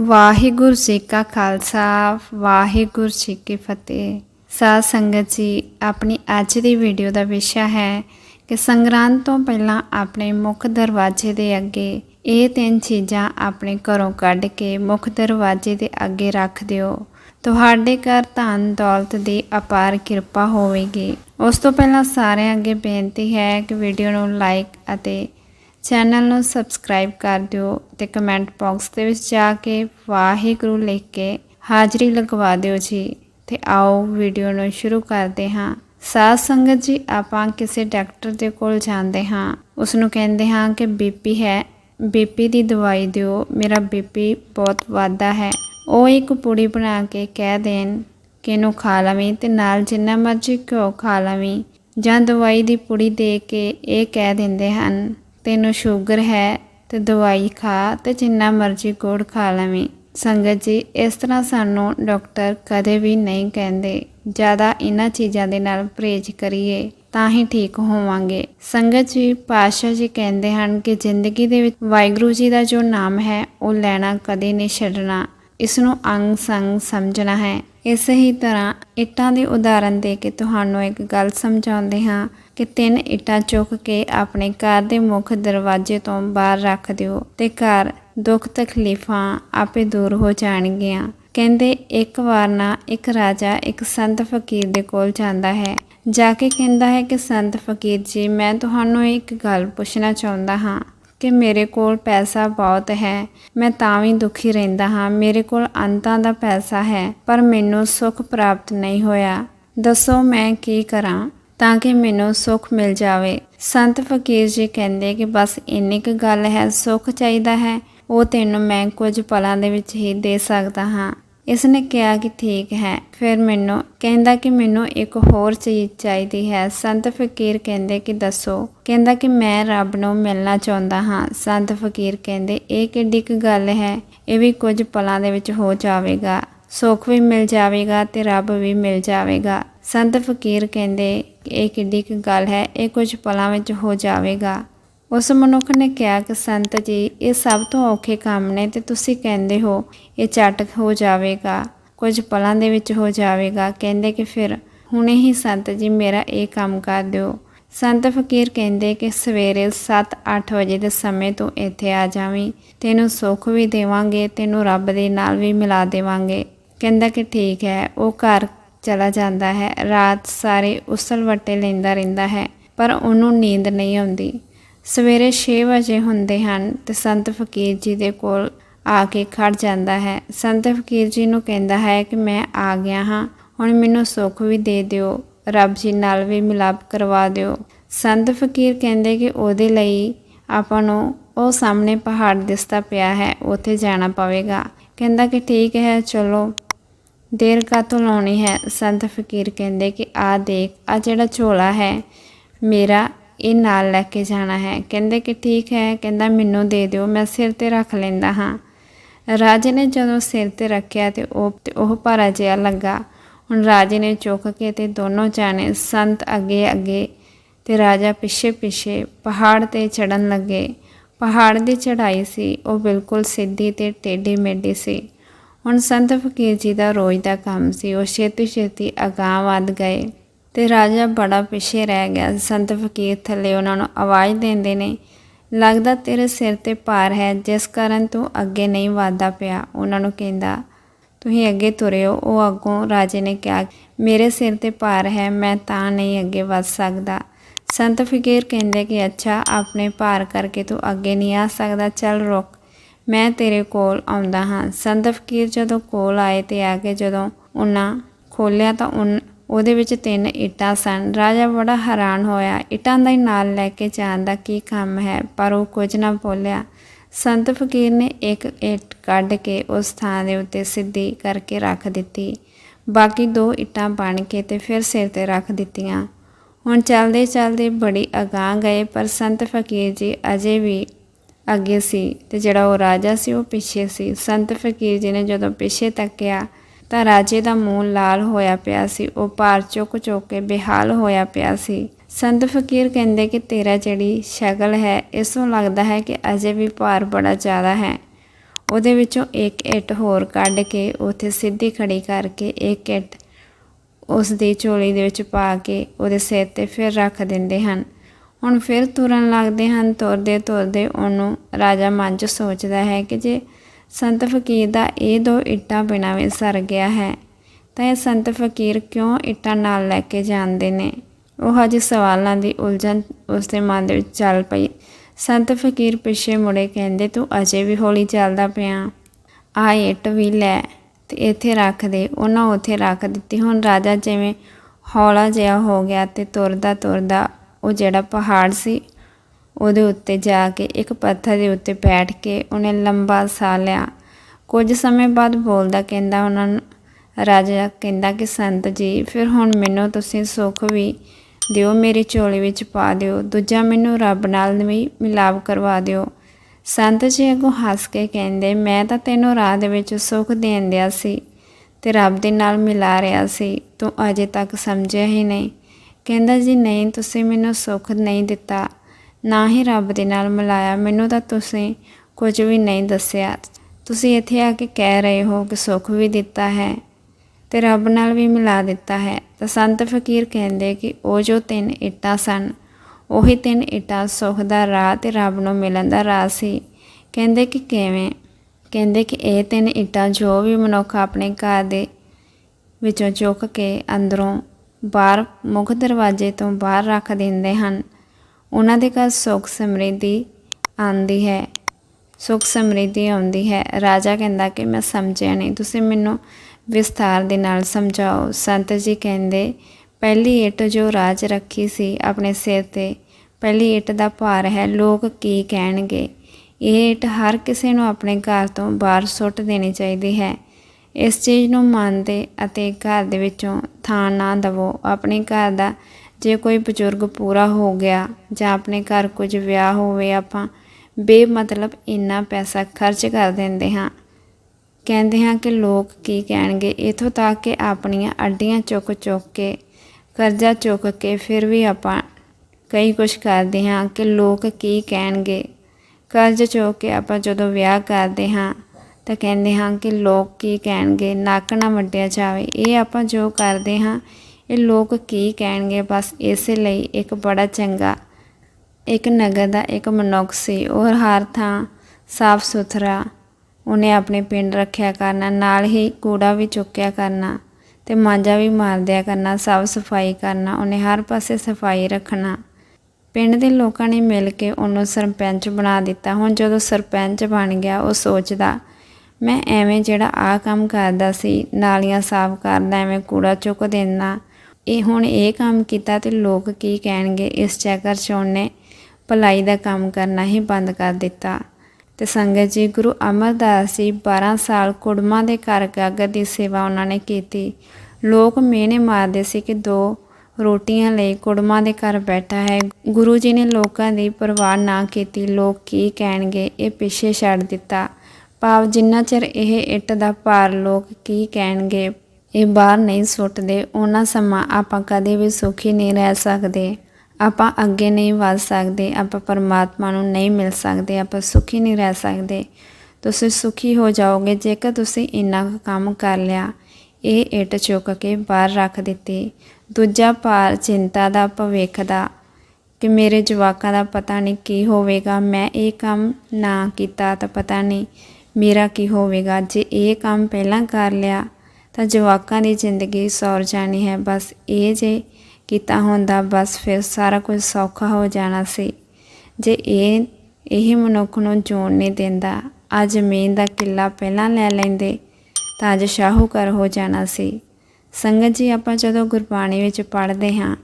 ਵਾਹਿਗੁਰੂ ਜੀ ਕਾ ਖਾਲਸਾ, ਵਾਹਿਗੁਰੂ ਜੀ ਕੀ ਫਤਿਹ। ਸਾਧ ਸੰਗਤ ਜੀ, ਆਪਣੀ ਅੱਜ ਦੀ ਵੀਡੀਓ ਦਾ ਵਿਸ਼ਾ ਹੈ ਕਿ ਸੰਗਰਾਂਦ ਤੋਂ ਪਹਿਲਾਂ ਆਪਣੇ ਮੁੱਖ ਦਰਵਾਜ਼ੇ ਦੇ ਅੱਗੇ ਇਹ ਤਿੰਨ ਚੀਜ਼ਾਂ ਆਪਣੇ ਘਰੋਂ ਕੱਢ ਕੇ ਮੁੱਖ ਦਰਵਾਜ਼ੇ ਦੇ ਅੱਗੇ ਰੱਖ ਦਿਓ। ਤੁਹਾਡੇ ਘਰ ਧਨ ਦੌਲਤ ਦੀ ਅਪਾਰ ਕਿਰਪਾ ਹੋਵੇਗੀ। ਉਸ ਤੋਂ ਪਹਿਲਾਂ ਸਾਰਿਆਂ ਅੱਗੇ ਬੇਨਤੀ ਹੈ ਕਿ ਵੀਡੀਓ ਨੂੰ ਲਾਈਕ ਅਤੇ ਚੈਨਲ ਨੂੰ ਸਬਸਕ੍ਰਾਈਬ ਕਰ ਦਿਓ ਤੇ ਕਮੈਂਟ ਬਾਕਸ ਦੇ ਵਿੱਚ ਜਾ ਕੇ ਵਾਹਿਗੁਰੂ ਲਿਖ ਕੇ ਹਾਜ਼ਰੀ ਲਗਵਾ ਦਿਓ ਜੀ। ਤੇ ਆਓ ਵੀਡੀਓ ਨੂੰ ਸ਼ੁਰੂ ਕਰਦੇ ਹਾਂ। ਸਾਧ ਸੰਗਤ ਜੀ, ਆਪਾਂ ਕਿਸੇ ਡਾਕਟਰ ਦੇ ਕੋਲ ਜਾਂਦੇ ਹਾਂ। ਉਸ ਨੂੰ ਕਹਿੰਦੇ ਹਾਂ ਕਿ, ਬੀਪੀ ਹੈ, ਬੀਪੀ ਦੀ ਦਵਾਈ ਦਿਓ। ਮੇਰਾ ਬੀਪੀ ਬਹੁਤ ਵੱਧਦਾ ਹੈ। ਉਹ ਇੱਕ ਪੁੜੀ ਬਣਾ ਕੇ ਕਹਿ ਦੇਣ ਕਿ ਇਹਨੂੰ ਖਾ ਲਵੀਂ ਤੇ ਨਾਲ ਜਿੰਨਾ ਮਰਜ਼ੀ ਘਿਓ ਖਾ ਲਵੀਂ। ਜਾਂ ਦਵਾਈ ਦੀ ਪੁੜੀ ਦੇ ਕੇ ਇਹ ਕਹਿ ਦਿੰਦੇ ਹਨ ਤੈਨੂੰ ਸ਼ੂਗਰ ਹੈ ਤੇ ਦਵਾਈ ਖਾ ਤੇ ਜਿੰਨਾ ਮਰਜ਼ੀ ਗੁੜ ਖਾ ਲਵੀਂ। ਸੰਗਤ ਜੀ, ਇਸ ਤਰ੍ਹਾਂ ਸਾਨੂੰ ਡਾਕਟਰ ਕਦੇ ਵੀ ਨਹੀਂ ਕਹਿੰਦੇ, ਜ਼ਿਆਦਾ ਇਹਨਾਂ ਚੀਜ਼ਾਂ ਦੇ ਨਾਲ ਪਰਹੇਜ਼ ਕਰੀਏ ਤਾਂ ਹੀ ਠੀਕ ਹੋਵਾਂਗੇ। ਸੰਗਤ ਜੀ ਪਾਸ਼ਾ ਜੀ ਕਹਿੰਦੇ ਹਨ ਕਿ ਜ਼ਿੰਦਗੀ ਦੇ ਵਿੱਚ ਵਾਹਿਗੁਰੂ ਜੀ ਦਾ ਜੋ ਨਾਮ ਹੈ, ਉਹ ਲੈਣਾ ਕਦੇ ਨਹੀਂ ਛੱਡਣਾ। ਇਸ ਨੂੰ ਅੰਗ ਸੰਗ ਸਮਝਣਾ ਹੈ। ਇਸੇ ਹੀ ਤਰ੍ਹਾਂ ਇੱਟਾਂ ਦੀ ਉਦਾਹਰਨ ਦੇ ਕੇ ਤੁਹਾਨੂੰ ਇੱਕ ਗੱਲ ਸਮਝਾਉਂਦੇ ਹਾਂ। ਕਿ ਤਿੰਨ ਇੱਟਾਂ ਚੁੱਕ ਕੇ ਆਪਣੇ ਘਰ ਦੇ ਮੁੱਖ ਦਰਵਾਜ਼ੇ ਤੋਂ ਬਾਹਰ ਰੱਖ ਦਿਓ ਤੇ ਘਰ ਦੁੱਖ ਤਕਲੀਫਾਂ ਆਪੇ ਦੂਰ ਹੋ ਜਾਣਗੀਆਂ। ਕਹਿੰਦੇ, ਇੱਕ ਵਾਰ ਨਾ ਇੱਕ ਰਾਜਾ ਇੱਕ ਸੰਤ ਫਕੀਰ ਦੇ ਕੋਲ ਜਾਂਦਾ ਹੈ। ਜਾ ਕੇ ਕਹਿੰਦਾ ਹੈ ਕਿ, ਸੰਤ ਫਕੀਰ ਜੀ, ਮੈਂ ਤੁਹਾਨੂੰ ਇੱਕ ਗੱਲ ਪੁੱਛਣਾ ਚਾਹੁੰਦਾ ਹਾਂ ਕਿ ਮੇਰੇ ਕੋਲ ਪੈਸਾ ਬਹੁਤ ਹੈ। ਮੈਂ ਤਾਂ ਵੀ ਦੁਖੀ ਰਹਿੰਦਾ ਹਾਂ। ਮੇਰੇ ਕੋਲ ਅੰਤਾਂ ਦਾ ਪੈਸਾ ਹੈ, ਪਰ ਮੈਨੂੰ ਸੁੱਖ ਪ੍ਰਾਪਤ ਨਹੀਂ ਹੋਇਆ। ਦੱਸੋ ਮੈਂ ਕੀ ਕਰਾਂ? ਤਾਂ ਕਿ ਮੈਨੂੰ ਸੁੱਖ ਮਿਲ ਜਾਵੇ। ਸੰਤ ਫਕੀਰ ਜੀ ਕਹਿੰਦੇ ਕਿ ਬਸ ਇੰਨੀ ਕੁ ਗੱਲ ਹੈ, ਸੁੱਖ ਚਾਹੀਦਾ ਹੈ। ਉਹ ਤੈਨੂੰ ਮੈਂ ਕੁਝ ਪਲਾਂ ਦੇ ਵਿੱਚ ਹੀ ਦੇ ਸਕਦਾ ਹਾਂ। ਇਸ ਨੇ ਕਿਹਾ ਕਿ ਠੀਕ ਹੈ। ਫਿਰ ਮੈਨੂੰ ਕਹਿੰਦਾ ਕਿ ਮੈਨੂੰ ਇੱਕ ਹੋਰ ਚੀਜ਼ ਚਾਹੀਦੀ ਹੈ। ਸੰਤ ਫਕੀਰ ਕਹਿੰਦੇ ਕਿ ਦੱਸੋ। ਕਹਿੰਦਾ ਕਿ ਮੈਂ ਰੱਬ ਨੂੰ ਮਿਲਣਾ ਚਾਹੁੰਦਾ ਹਾਂ। ਸੰਤ ਫਕੀਰ ਕਹਿੰਦੇ, ਇਹ ਕਿੱਡੀ ਕੁ ਗੱਲ ਹੈ। ਇਹ ਵੀ ਕੁਝ ਪਲਾਂ ਦੇ ਵਿੱਚ ਹੋ ਜਾਵੇਗਾ। ਸੁੱਖ ਵੀ ਮਿਲ ਜਾਵੇਗਾ ਤੇ ਰੱਬ ਵੀ ਮਿਲ ਜਾਵੇਗਾ। ਸੰਤ ਫਕੀਰ ਕਹਿੰਦੇ, ਇਹ ਕਿੱਡੀ ਕੁ ਗੱਲ ਹੈ, ਇਹ ਕੁਝ ਪਲਾਂ ਵਿੱਚ ਹੋ ਜਾਵੇਗਾ। ਉਸ ਮਨੁੱਖ ਨੇ ਕਿਹਾ ਕਿ, ਸੰਤ ਜੀ, ਇਹ ਸਭ ਤੋਂ ਔਖੇ ਕੰਮ ਨੇ ਤੇ ਤੁਸੀਂ ਕਹਿੰਦੇ ਹੋ, ਇਹ ਝਟ ਹੋ ਜਾਵੇਗਾ, ਕੁਝ ਪਲਾਂ ਦੇ ਵਿੱਚ ਹੋ ਜਾਵੇਗਾ। ਕਹਿੰਦੇ ਕਿ ਫਿਰ ਹੁਣੇ ਹੀ ਸੰਤ ਜੀ, ਮੇਰਾ ਇਹ ਕੰਮ ਕਰ ਦਿਓ। ਸੰਤ ਫਕੀਰ ਕਹਿੰਦੇ ਕਿ, ਸਵੇਰੇ 7-8 ਵਜੇ ਦੇ ਸਮੇਂ ਤੋਂ ਇੱਥੇ ਆ ਜਾਵੀਂ। ਤੈਨੂੰ ਸੁੱਖ ਵੀ ਦੇਵਾਂਗੇ, ਤੈਨੂੰ ਰੱਬ ਦੇ ਨਾਲ ਵੀ ਮਿਲਾ ਦੇਵਾਂਗੇ। ਕਹਿੰਦਾ ਕਿ ਠੀਕ ਹੈ, ਉਹ ਘਰ ਚਲਾ ਜਾਂਦਾ ਹੈ। ਰਾਤ ਸਾਰੇ ਉਸਲਵੱਟੇ ਲੈਂਦਾ ਰਹਿੰਦਾ ਹੈ, ਪਰ ਉਹਨੂੰ ਨੀਂਦ ਨਹੀਂ ਆਉਂਦੀ। ਸਵੇਰੇ 6 ਵਜੇ ਹੁੰਦੇ ਹਨ ਤੇ ਸੰਤ ਫਕੀਰ ਜੀ ਦੇ ਕੋਲ ਆ ਕੇ ਖੜ ਜਾਂਦਾ ਹੈ। ਸੰਤ ਫਕੀਰ ਜੀ ਨੂੰ ਕਹਿੰਦਾ ਹੈ ਕਿ ਮੈਂ ਆ ਗਿਆ ਹਾਂ, ਹੁਣ ਮੈਨੂੰ ਸੁੱਖ ਵੀ ਦੇ ਦਿਓ, ਰੱਬ ਜੀ ਨਾਲ ਵੀ ਮਿਲਾਪ ਕਰਵਾ ਦਿਓ। ਸੰਤ ਫਕੀਰ ਕਹਿੰਦੇ ਕਿ ਉਹਦੇ ਲਈ ਆਪਾਂ ਨੂੰ ਉਹ ਸਾਹਮਣੇ ਪਹਾੜ ਦਿਸਦਾ ਪਿਆ ਹੈ, ਉੱਥੇ ਜਾਣਾ ਪਵੇਗਾ। ਕਹਿੰਦਾ ਕਿ ਠੀਕ ਹੈ, ਚਲੋ। ਦੇਰ ਕਾਤੋਂ ਲਾਉਣੀ ਹੈ? ਸੰਤ ਫਕੀਰ ਕਹਿੰਦੇ ਕਿ ਆ ਦੇਖ ਆ ਜਿਹੜਾ ਝੋਲਾ ਹੈ ਮੇਰਾ, ਇਹ ਨਾਲ ਲੈ ਕੇ ਜਾਣਾ ਹੈ। ਕਹਿੰਦੇ ਕਿ, ਠੀਕ ਹੈ। ਕਹਿੰਦਾ, ਮੈਨੂੰ ਦੇ ਦਿਓ, ਮੈਂ ਸਿਰ ਤੇ ਰੱਖ ਲੈਂਦਾ ਹਾਂ। ਰਾਜੇ ਨੇ ਜਦੋਂ ਸਿਰ ਤੇ ਰੱਖਿਆ ਤੇ ਉਹ ਤੇ ਉਹ ਭਾਰਾ ਜਿਹਾ ਲੱਗਾ। ਹੁਣ ਰਾਜੇ ਨੇ ਚੁੱਕ ਕੇ ਤੇ ਦੋਨੋਂ ਜਾਣੇ ਸੰਤ ਅੱਗੇ ਅੱਗੇ ਤੇ ਰਾਜਾ ਪਿੱਛੇ ਪਿੱਛੇ ਪਹਾੜ ਤੇ ਚੜਨ ਲੱਗੇ। ਪਹਾੜ ਦੀ ਚੜ੍ਹਾਈ ਸੀ, ਉਹ ਬਿਲਕੁਲ ਸਿੱਧੀ ਤੇ ਟੇਢੀ ਮੇਢੀ ਸੀ। ਹੁਣ ਸੰਤ ਫਕੀਰ ਜੀ ਦਾ ਰੋਜ਼ ਦਾ ਕੰਮ ਸੀ, ਉਹ ਛੇਤੀ ਛੇਤੀ ਅਗਾਂਹ ਵੱਧ ਗਏ ਤੇ ਰਾਜਾ ਬੜਾ ਪਿੱਛੇ ਰਹਿ ਗਿਆ। ਸੰਤ ਫਕੀਰ ਥੱਲੇ ਉਹਨਾਂ ਨੂੰ ਆਵਾਜ਼ ਦਿੰਦੇ ਨੇ, ਲੱਗਦਾ ਤੇਰੇ ਸਿਰ ਤੇ ਭਾਰ ਹੈ, ਜਿਸ ਕਾਰਨ ਤੂੰ ਅੱਗੇ ਨਹੀਂ ਵਧਦਾ ਪਿਆ। ਉਹਨਾਂ ਨੂੰ ਕਹਿੰਦਾ, ਤੁਸੀਂ ਅੱਗੇ ਤੁਰਿਓ। ਉਹ ਅੱਗੋਂ ਰਾਜੇ ਨੇ ਕਿਹਾ, ਮੇਰੇ ਸਿਰ ਤੇ ਭਾਰ ਹੈ, ਮੈਂ ਤਾਂ ਨਹੀਂ ਅੱਗੇ ਵੱਧ ਸਕਦਾ। ਸੰਤ ਫਕੀਰ ਕਹਿੰਦੇ ਕਿ, ਅੱਛਾ, ਆਪਣੇ ਭਾਰ ਕਰਕੇ ਤੂੰ ਅੱਗੇ ਨਹੀਂ ਆ ਸਕਦਾ, ਚੱਲ ਰੁਕ। ਮੈਂ ਤੇਰੇ ਕੋਲ ਆਉਂਦਾ ਹਾਂ। ਸੰਤ ਫਕੀਰ ਜਦੋਂ ਕੋਲ ਆਏ ਤੇ ਆ ਕੇ ਜਦੋਂ ਉਹਨਾਂ ਖੋਲਿਆ ਤਾਂ ਉਨ, ਉਹਦੇ ਵਿੱਚ ਤਿੰਨ ਇੱਟਾਂ ਸਨ। ਰਾਜਾ ਬੜਾ ਹੈਰਾਨ ਹੋਇਆ। ਇੱਟਾਂ ਦਾ ਹੀ ਨਾਲ ਲੈ ਕੇ ਜਾਣ ਦਾ ਕੀ ਕੰਮ ਹੈ? ਪਰ ਉਹ ਕੁਝ ਨਾ ਬੋਲਿਆ। ਸੰਤ ਫਕੀਰ ਨੇ ਇੱਕ ਇੱਟ ਕੱਢ ਕੇ ਉਸ ਥਾਂ ਦੇ ਉੱਤੇ ਸਿੱਧੀ ਕਰਕੇ ਰੱਖ ਦਿੱਤੀ। ਬਾਕੀ ਦੋ ਇੱਟਾਂ ਬਣ ਕੇ ਤੇ ਫਿਰ ਸਿਰ ਤੇ ਰੱਖ ਦਿੱਤੀਆਂ। ਹੁਣ ਚੱਲਦੇ ਚੱਲਦੇ ਬੜੀ ਅਗਾਂਹ ਗਏ, ਪਰ ਸੰਤ ਫਕੀਰ ਜੀ ਅਜੇ ਵੀ ਅੱਗੇ ਸੀ ਤੇ ਜਿਹੜਾ ਉਹ ਰਾਜਾ ਸੀ ਉਹ ਪਿੱਛੇ ਸੀ। ਸੰਤ ਫਕੀਰ ਜੀ ਨੇ ਜਦੋਂ ਪਿੱਛੇ ਤੱਕਿਆ ਤਾਂ ਰਾਜੇ ਦਾ ਮੂੰਹ ਲਾਲ ਹੋਇਆ ਪਿਆ ਸੀ। ਉਹ ਭਾਰ ਚੁੱਕ ਚੁੱਕ ਕੇ ਬੇਹਾਲ ਹੋਇਆ ਪਿਆ ਸੀ। ਸੰਤ ਫਕੀਰ ਕਹਿੰਦੇ ਕਿ ਤੇਰਾ ਜਿਹੜੀ ਸ਼ਕਲ ਹੈ, ਇਸ ਨੂੰ ਲੱਗਦਾ ਹੈ ਕਿ ਅਜੇ ਵੀ ਭਾਰ ਬੜਾ ਜ਼ਿਆਦਾ ਹੈ। ਉਹਦੇ ਵਿੱਚੋਂ ਇੱਕ ਇੱਟ ਹੋਰ ਕੱਢ ਕੇ ਉੱਥੇ ਸਿੱਧੀ ਖੜੀ ਕਰਕੇ ਇੱਕ ਇੱਟ ਉਸ ਦੀ ਝੋਲੀ ਦੇ ਵਿੱਚ ਪਾ ਕੇ ਉਹਦੇ ਸਿਰ ਤੇ ਫਿਰ ਰੱਖ ਦਿੰਦੇ ਹਨ। ਹੁਣ ਫਿਰ ਤੁਰਨ ਲੱਗਦੇ ਹਨ, ਤੁਰਦੇ ਤੁਰਦੇ ਉਹਨੂੰ ਰਾਜਾ ਮਨ 'ਚ ਸੋਚਦਾ ਹੈ ਕਿ ਜੇ ਸੰਤ ਫਕੀਰ ਦਾ ਇਹ ਦੋ ਇੱਟਾਂ ਬਿਨਾਂ ਵੀ ਸਰ ਗਿਆ ਹੈ, ਤਾਂ ਇਹ ਸੰਤ ਫਕੀਰ ਕਿਉਂ ਇੱਟਾਂ ਨਾਲ ਲੈ ਕੇ ਜਾਂਦੇ ਨੇ? ਉਹ ਹਜੇ ਸਵਾਲਾਂ ਦੀ ਉਲਝਣ ਉਸ ਦੇ ਮਨ ਦੇ ਵਿੱਚ ਚੱਲ ਪਈ। ਸੰਤ ਫਕੀਰ ਪਿੱਛੇ ਮੁੜੇ ਕਹਿੰਦੇ, ਤੂੰ ਅਜੇ ਵੀ ਹੌਲੀ ਚੱਲਦਾ ਪਿਆ। ਆ ਇੱਟ ਵੀ ਲੈ ਤੇ ਇੱਥੇ ਰੱਖ ਦੇ। ਉਹਨਾਂ ਉੱਥੇ ਰੱਖ ਦਿੱਤੀ। ਹੁਣ ਰਾਜਾ ਜਿਵੇਂ ਹੌਲਾ ਜਿਹਾ ਹੋ ਗਿਆ ਤੇ ਤੁਰਦਾ ਤੁਰਦਾ ਉਹ ਜਿਹੜਾ ਪਹਾੜ ਸੀ, ਉਹਦੇ ਉੱਤੇ ਜਾ ਕੇ ਇੱਕ ਪੱਥਰ ਦੇ ਉੱਤੇ ਬੈਠ ਕੇ ਉਹਨੇ ਲੰਬਾ ਸਾਹ ਲਿਆ। ਕੁਝ ਸਮੇਂ ਬਾਅਦ ਬੋਲਦਾ ਕਹਿੰਦਾ ਉਹਨਾਂ ਨੂੰ, ਰਾਜਾ ਕਹਿੰਦਾ ਕਿ ਸੰਤ ਜੀ, ਫਿਰ ਹੁਣ ਮੈਨੂੰ ਤੁਸੀਂ ਸੁੱਖ ਵੀ ਦਿਓ, ਮੇਰੀ ਝੋਲੀ ਵਿੱਚ ਪਾ ਦਿਓ, ਦੂਜਾ ਮੈਨੂੰ ਰੱਬ ਨਾਲ ਵੀ ਮਿਲਾਪ ਕਰਵਾ ਦਿਓ। ਸੰਤ ਜੀ ਅੱਗੋਂ ਹੱਸ ਕੇ ਕਹਿੰਦੇ, ਮੈਂ ਤਾਂ ਤੈਨੂੰ ਰਾਹ ਦੇ ਵਿੱਚ ਸੁੱਖ ਦੇਣ ਦਿਆ ਸੀ ਤੇ ਰੱਬ ਦੇ ਨਾਲ ਮਿਲਾ ਰਿਹਾ ਸੀ, ਤੂੰ ਅਜੇ ਤੱਕ ਸਮਝਿਆ ਹੀ ਨਹੀਂ। ਕਹਿੰਦਾ ਜੀ, ਨਹੀਂ, ਤੁਸੀਂ ਮੈਨੂੰ ਸੁੱਖ ਨਹੀਂ ਦਿੱਤਾ, ਨਾ ਹੀ ਰੱਬ ਦੇ ਨਾਲ ਮਿਲਾਇਆ, ਮੈਨੂੰ ਤਾਂ ਤੁਸੀਂ ਕੁਝ ਵੀ ਨਹੀਂ ਦੱਸਿਆ। ਤੁਸੀਂ ਇੱਥੇ ਆ ਕੇ ਕਹਿ ਰਹੇ ਹੋ ਕਿ ਸੁੱਖ ਵੀ ਦਿੱਤਾ ਹੈ ਤੇ ਰੱਬ ਨਾਲ ਵੀ ਮਿਲਾ ਦਿੱਤਾ ਹੈ। ਤਾਂ ਸੰਤ ਫਕੀਰ ਕਹਿੰਦੇ ਕਿ ਉਹ ਜੋ ਤਿੰਨ ਇੱਟਾਂ ਸਨ, ਉਹੀ ਤਿੰਨ ਇੱਟਾਂ ਸੁੱਖ ਦਾ ਰਾਹ ਤੇ ਰੱਬ ਨੂੰ ਮਿਲਣ ਦਾ ਰਾਹ ਸੀ। ਕਹਿੰਦੇ ਕਿ ਕਿਵੇਂ? ਕਹਿੰਦੇ ਕਿ ਇਹ ਤਿੰਨ ਇੱਟਾਂ ਜੋ ਵੀ ਮਨੁੱਖ ਆਪਣੇ ਘਰ ਦੇ ਵਿੱਚੋਂ ਚੁੱਕ ਕੇ ਅੰਦਰੋਂ ਬਾਹਰ ਮੁੱਖ ਦਰਵਾਜ਼ੇ ਤੋਂ ਬਾਹਰ ਰੱਖ ਦਿੰਦੇ ਹਨ। ਉਹਨਾਂ ਦੇ ਘਰ ਸੁੱਖ ਸਮਰਿੱਧੀ ਆਉਂਦੀ ਹੈ। ਸੁੱਖ ਸਮਰਿੱਧੀ ਆਉਂਦੀ ਹੈ। ਰਾਜਾ ਕਹਿੰਦਾ ਕਿ ਮੈਂ ਸਮਝਿਆ ਨਹੀਂ। ਤੁਸੀਂ ਮੈਨੂੰ ਵਿਸਥਾਰ ਦੇ ਨਾਲ ਸਮਝਾਓ। ਸੰਤ ਜੀ ਕਹਿੰਦੇ, ਪਹਿਲੀ ਇੱਟ ਜੋ ਰਾਜ ਰੱਖੀ ਸੀ ਆਪਣੇ ਸਿਰ ਤੇ, ਪਹਿਲੀ ਇੱਟ ਦਾ ਭਾਰ ਹੈ। ਲੋਕ ਕੀ ਕਹਿਣਗੇ? ਇਹ ਇੱਟ ਹਰ ਕਿਸੇ ਨੂੰ ਆਪਣੇ ਘਰ ਤੋਂ ਬਾਹਰ ਸੁੱਟ ਦੇਣੀ ਚਾਹੀਦੀ ਹੈ। ਇਸ ਚੀਜ਼ ਨੂੰ ਮੰਨਦੇ ਅਤੇ ਘਰ ਦੇ ਵਿੱਚੋਂ ਥਾਂ ਨਾ ਦਵੋ। ਆਪਣੇ ਘਰ ਦਾ ਜੇ ਕੋਈ ਬਜ਼ੁਰਗ ਪੂਰਾ ਹੋ ਗਿਆ ਜਾਂ ਆਪਣੇ ਘਰ ਕੁਝ ਵਿਆਹ ਹੋਵੇ, ਆਪਾਂ ਬੇਮਤਲਬ ਇੰਨਾ ਪੈਸਾ ਖਰਚ ਕਰ ਦਿੰਦੇ ਹਾਂ। ਕਹਿੰਦੇ ਹਾਂ ਕਿ ਲੋਕ ਕੀ ਕਹਿਣਗੇ? ਇਥੋਂ ਤੱਕ ਕਿ ਆਪਣੀਆਂ ਅੱਡੀਆਂ ਚੁੱਕ ਚੁੱਕ ਕੇ, ਕਰਜ਼ਾ ਚੁੱਕ ਕੇ ਫਿਰ ਵੀ ਆਪਾਂ ਕਈ ਕੁਝ ਕਰਦੇ ਹਾਂ ਕਿ ਲੋਕ ਕੀ ਕਹਿਣਗੇ? ਕਰਜ਼ ਚੁੱਕ ਕੇ ਆਪਾਂ ਜਦੋਂ ਵਿਆਹ ਕਰਦੇ ਹਾਂ ਤਾਂ ਕਹਿੰਦੇ ਹਾਂ ਕਿ ਲੋਕ ਕੀ ਕਹਿਣਗੇ? ਨੱਕ ਨਾ ਵੱਡਿਆ ਜਾਵੇ। ਇਹ ਆਪਾਂ ਜੋ ਕਰਦੇ ਹਾਂ, ਇਹ ਲੋਕ ਕੀ ਕਹਿਣਗੇ? ਬਸ ਇਸੇ ਲਈ ਇੱਕ ਬੜਾ ਚੰਗਾ, ਇੱਕ ਨਗਰ ਦਾ ਇੱਕ ਮਨੁੱਖ ਸੀ। ਉਹ ਹਰ ਥਾਂ ਸਾਫ਼ ਸੁਥਰਾ, ਉਹਨੇ ਆਪਣੇ ਪਿੰਡ ਰੱਖਿਆ ਕਰਨਾ, ਨਾਲ ਹੀ ਕੂੜਾ ਵੀ ਚੁੱਕਿਆ ਕਰਨਾ ਤੇ ਮਾਂਜਾ ਵੀ ਮਾਰ ਦਿਆ ਕਰਨਾ, ਸਾਫ਼ ਸਫ਼ਾਈ ਕਰਨਾ, ਉਹਨੇ ਹਰ ਪਾਸੇ ਸਫ਼ਾਈ ਰੱਖਣਾ। ਪਿੰਡ ਦੇ ਲੋਕਾਂ ਨੇ ਮਿਲ ਕੇ ਉਹਨੂੰ ਸਰਪੰਚ ਬਣਾ ਦਿੱਤਾ। ਹੁਣ ਜਦੋਂ ਸਰਪੰਚ ਬਣ ਗਿਆ, ਉਹ ਸੋਚਦਾ ਮੈਂ ਐਵੇਂ ਜਿਹੜਾ ਆ ਕੰਮ ਕਰਦਾ ਸੀ, ਨਾਲੀਆਂ ਸਾਫ਼ ਕਰਦਾ, ਐਵੇਂ ਕੂੜਾ ਚੁੱਕ ਦੇਣਾ ਇਹ ਹੁਣ ਇਹ ਕੰਮ ਕੀਤਾ ਤੇ ਲੋਕ ਕੀ ਕਹਿਣਗੇ? ਇਸ ਚੱਕਰ 'ਚ ਉਹਨੇ ਭਲਾਈ ਦਾ ਕੰਮ ਕਰਨਾ ਹੀ ਬੰਦ ਕਰ ਦਿੱਤਾ। ਤੇ ਸੰਗਤ ਜੀ, ਗੁਰੂ ਅਮਰਦਾਸ ਜੀ 12 ਸਾਲ ਕੁੜਮਾਂ ਦੇ ਘਰ ਗਾਗਰ ਦੀ ਸੇਵਾ ਉਹਨਾਂ ਨੇ ਕੀਤੀ। ਲੋਕ ਮੇਨੇ ਮਾਰਦੇ ਸੀ ਕਿ ਦੋ ਰੋਟੀਆਂ ਲਈ ਕੁੜਮਾਂ ਦੇ ਘਰ ਬੈਠਾ ਹੈ। ਗੁਰੂ ਜੀ ਨੇ ਲੋਕਾਂ ਦੀ ਪਰਵਾਹ ਨਾ ਕੀਤੀ। ਲੋਕ ਕੀ ਕਹਿਣਗੇ? ਇਹ ਪਿੱਛੇ ਛੱਡ ਦਿੱਤਾ। ਭਾਵ ਜਿੰਨਾ ਚਿਰ ਇਹ ਇੱਟ ਦਾ ਭਾਰ ਲੋਕ ਕੀ ਕਹਿਣਗੇ, ਇਹ ਬਾਹਰ ਨਹੀਂ ਸੁੱਟਦੇ, ਉਹਨਾਂ ਸਮਾਂ ਆਪਾਂ ਕਦੇ ਵੀ ਸੁਖੀ ਨਹੀਂ ਰਹਿ ਸਕਦੇ। ਆਪਾਂ ਅੱਗੇ ਨਹੀਂ ਵੱਧ ਸਕਦੇ, ਆਪਾਂ ਪਰਮਾਤਮਾ ਨੂੰ ਨਹੀਂ ਮਿਲ ਸਕਦੇ, ਆਪਾਂ ਸੁਖੀ ਨਹੀਂ ਰਹਿ ਸਕਦੇ। ਤੁਸੀਂ ਸੁਖੀ ਹੋ ਜਾਓਗੇ ਜੇਕਰ ਤੁਸੀਂ ਇੰਨਾ ਕੁ ਕੰਮ ਕਰ ਲਿਆ। ਇਹ ਇੱਟ ਚੁੱਕ ਕੇ ਬਾਹਰ ਰੱਖ ਦਿੱਤੀ। ਦੂਜਾ ਭਾਰ ਚਿੰਤਾ ਦਾ, ਭਵਿੱਖ ਦਾ। ਕਿ ਮੇਰੇ ਜਵਾਕਾਂ ਦਾ ਪਤਾ ਨਹੀਂ ਕੀ ਹੋਵੇਗਾ, ਮੈਂ ਇਹ ਕੰਮ ਨਾ ਕੀਤਾ ਤਾਂ ਪਤਾ ਨਹੀਂ ਮੇਰਾ ਕੀ ਹੋਵੇਗਾ? ਜੇ ਇਹ ਕੰਮ ਪਹਿਲਾਂ ਕਰ ਲਿਆ, ਤਾਂ ਜਵਾਕਾਂ ਦੀ ਜ਼ਿੰਦਗੀ ਸੌਰ ਜਾਣੀ ਹੈ। ਬਸ ਇਹ ਜੇ ਕੀਤਾ ਹੁੰਦਾ, ਬਸ ਫਿਰ ਸਾਰਾ ਕੁਝ ਸੌਖਾ ਹੋ ਜਾਣਾ ਸੀ। ਜੇ ਇਹ ਇਹ ਮਨੁੱਖ ਨੂੰ ਜੋਣ ਨਹੀਂ ਦਿੰਦਾ ਆ ਜ਼ਮੀਨ ਦਾ ਕਿੱਲਾ ਪਹਿਲਾਂ ਲੈ ਲੈਂਦੇ, ਤਾਂ ਅੱਜ ਸ਼ਾਹੂਕਾਰ ਹੋ ਜਾਣਾ ਸੀ। ਸੰਗਤ ਜੀ, ਆਪਾਂ ਜਦੋਂ ਗੁਰਬਾਣੀ ਵਿੱਚ ਪੜ੍ਹਦੇ ਹਾਂ,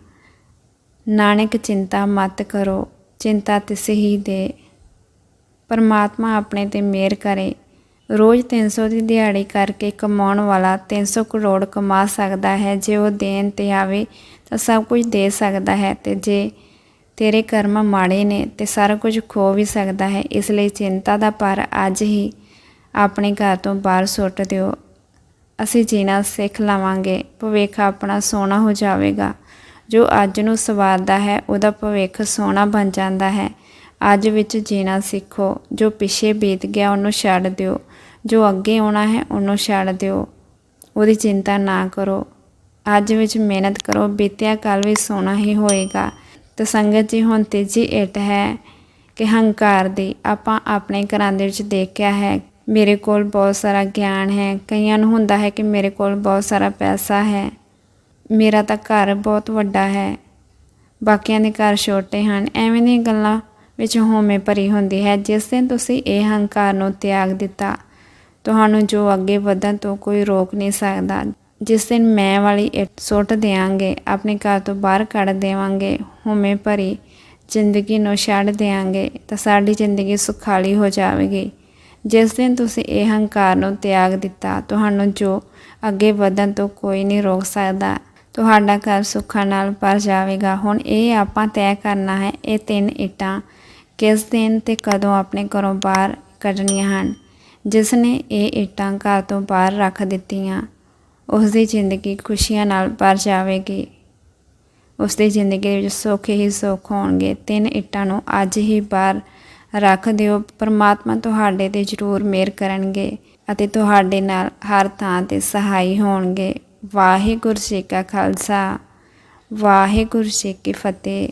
ਨਾਨਕ ਚਿੰਤਾ ਮਤ ਕਰੋ, ਚਿੰਤਾ ਤਿਸ ਹੀ ਦੇ। ਪਰਮਾਤਮਾ ਆਪਣੇ ਤੇ ਮਿਹਰ ਕਰੇ। ਰੋਜ਼ 300 ਦੀ ਦਿਹਾੜੀ ਕਰਕੇ ਕਮਾਉਣ ਵਾਲਾ 300 ਕਰੋੜ ਕਮਾ ਸਕਦਾ ਹੈ। ਜੇ ਉਹ ਦੇਣ ਤੇ ਆਵੇ ਤਾਂ ਸਭ ਕੁਝ ਦੇ ਸਕਦਾ ਹੈ ਤੇ ਜੇ ਤੇਰੇ ਕਰਮ ਮਾੜੇ ਨੇ ਤੇ ਸਾਰਾ ਕੁਝ ਖੋ ਵੀ ਸਕਦਾ ਹੈ। ਇਸ ਲਈ ਚਿੰਤਾ ਦਾ ਪਰ ਅੱਜ ਹੀ ਆਪਣੇ ਘਰ ਤੋਂ ਬਾਹਰ ਸੁੱਟ ਦਿਓ। ਅਸੀਂ ਜੀਣਾ ਸਿੱਖ ਲਵਾਂਗੇ। ਭਵਿੱਖ ਆਪਣਾ ਸੋਹਣਾ ਹੋ ਜਾਵੇਗਾ। ਜੋ ਅੱਜ ਨੂੰ ਸਵਾਰਦਾ ਹੈ, ਉਹਦਾ ਭਵਿੱਖ ਸੋਹਣਾ ਬਣ ਜਾਂਦਾ ਹੈ। ਅੱਜ ਵਿੱਚ ਜੀਣਾ ਸਿੱਖੋ। ਜੋ ਪਿੱਛੇ ਬੀਤ ਗਿਆ ਉਹਨੂੰ ਛੱਡ ਦਿਓ। ਜੋ ਅੱਗੇ ਆਉਣਾ ਹੈ ਉਹਨੂੰ ਛੱਡ ਦਿਓ। ਉਹਦੀ ਚਿੰਤਾ ਨਾ ਕਰੋ। ਅੱਜ ਵਿੱਚ ਮਿਹਨਤ ਕਰੋ। ਬੀਤਿਆ ਕੱਲ ਵੀ ਸੋਨਾ ਹੀ ਹੋਏਗਾ। ਤੇ ਸੰਗਤ ਜੀ, ਹੁਣ ਤੀਜੀ ਇੱਟ ਹੈ ਕਿ ਹੰਕਾਰ ਦੀ। ਆਪਾਂ ਆਪਣੇ ਘਰਾਂ ਦੇ ਵਿੱਚ ਦੇਖਿਆ ਹੈ, ਮੇਰੇ ਕੋਲ ਬਹੁਤ ਸਾਰਾ ਗਿਆਨ ਹੈ। ਕਈਆਂ ਨੂੰ ਹੁੰਦਾ ਹੈ ਕਿ ਮੇਰੇ ਕੋਲ ਬਹੁਤ ਸਾਰਾ ਪੈਸਾ ਹੈ। ਮੇਰਾ ਤਾਂ ਘਰ ਬਹੁਤ ਵੱਡਾ ਹੈ। ਬਾਕੀਆਂ ਦੇ ਘਰ ਛੋਟੇ ਹਨ। ਐਵੇਂ ਦੀਆਂ ਗੱਲਾਂ ਵਿੱਚ ਹੋਮੇ ਭਰੀ ਹੁੰਦੀ ਹੈ। ਜਿਸ ਦਿਨ ਤੁਸੀਂ ਇਹ ਹੰਕਾਰ ਨੂੰ ਤਿਆਗ ਦਿੱਤਾ, ਤੁਹਾਨੂੰ ਜੋ ਅੱਗੇ ਵਧਣ ਤੋਂ ਕੋਈ ਰੋਕ ਨਹੀਂ ਸਕਦਾ। ਜਿਸ ਦਿਨ ਮੈਂ ਵਾਲੀ ਇੱਟ ਸੁੱਟ ਦਿਆਂਗੇ, ਆਪਣੇ ਘਰ ਤੋਂ ਬਾਹਰ ਕੱਢ ਦੇਵਾਂਗੇ, ਹੋਮੇ ਭਰੀ ਜ਼ਿੰਦਗੀ ਨੂੰ ਛੱਡ ਦਿਆਂਗੇ, ਤਾਂ ਸਾਡੀ ਜ਼ਿੰਦਗੀ ਸੁਖਾਲੀ ਹੋ ਜਾਵੇਗੀ। ਜਿਸ ਦਿਨ ਤੁਸੀਂ ਇਹ ਹੰਕਾਰ ਨੂੰ ਤਿਆਗ ਦਿੱਤਾ, ਤੁਹਾਨੂੰ ਜੋ ਅੱਗੇ ਵਧਣ ਤੋਂ ਕੋਈ ਨਹੀਂ ਰੋਕ ਸਕਦਾ, ਤੁਹਾਡਾ ਘਰ ਸੁੱਖਾਂ ਨਾਲ ਭਰ ਜਾਵੇਗਾ। ਹੁਣ ਇਹ ਆਪਾਂ ਤੈਅ ਕਰਨਾ ਹੈ, ਇਹ ਤਿੰਨ ਇੱਟਾਂ ਕਿਸ ਦਿਨ ਤੇ ਕਦੋਂ ਆਪਣੇ ਘਰੋਂ ਬਾਹਰ ਕੱਢਣੀਆਂ ਹਨ? ਜਿਸ ਨੇ ਇਹ ਇੱਟਾਂ ਘਰ ਤੋਂ ਬਾਹਰ ਰੱਖ ਦਿੱਤੀਆਂ ਉਸ ਦੀ ਜ਼ਿੰਦਗੀ ਖੁਸ਼ੀਆਂ ਨਾਲ ਭਰ ਜਾਵੇਗੀ। ਉਸ ਦੀ ਜ਼ਿੰਦਗੀ ਵਿੱਚ ਸੁੱਖ ਹੀ ਸੁੱਖ ਹੋਣਗੇ। ਤਿੰਨ ਇੱਟਾਂ ਨੂੰ ਅੱਜ ਹੀ ਬਾਹਰ ਰੱਖ ਦਿਓ। ਪਰਮਾਤਮਾ ਤੁਹਾਡੇ ਤੇ ਜ਼ਰੂਰ ਮਿਹਰ ਕਰਨਗੇ ਅਤੇ ਤੁਹਾਡੇ ਨਾਲ ਹਰ ਥਾਂ ਤੇ ਸਹਾਈ ਹੋਣਗੇ। ਵਾਹਿਗੁਰੂ ਜੀ ਕਾ ਖਾਲਸਾ। ਵਾਹਿਗੁਰੂ ਜੀ ਕੀ ਫਤਿਹ।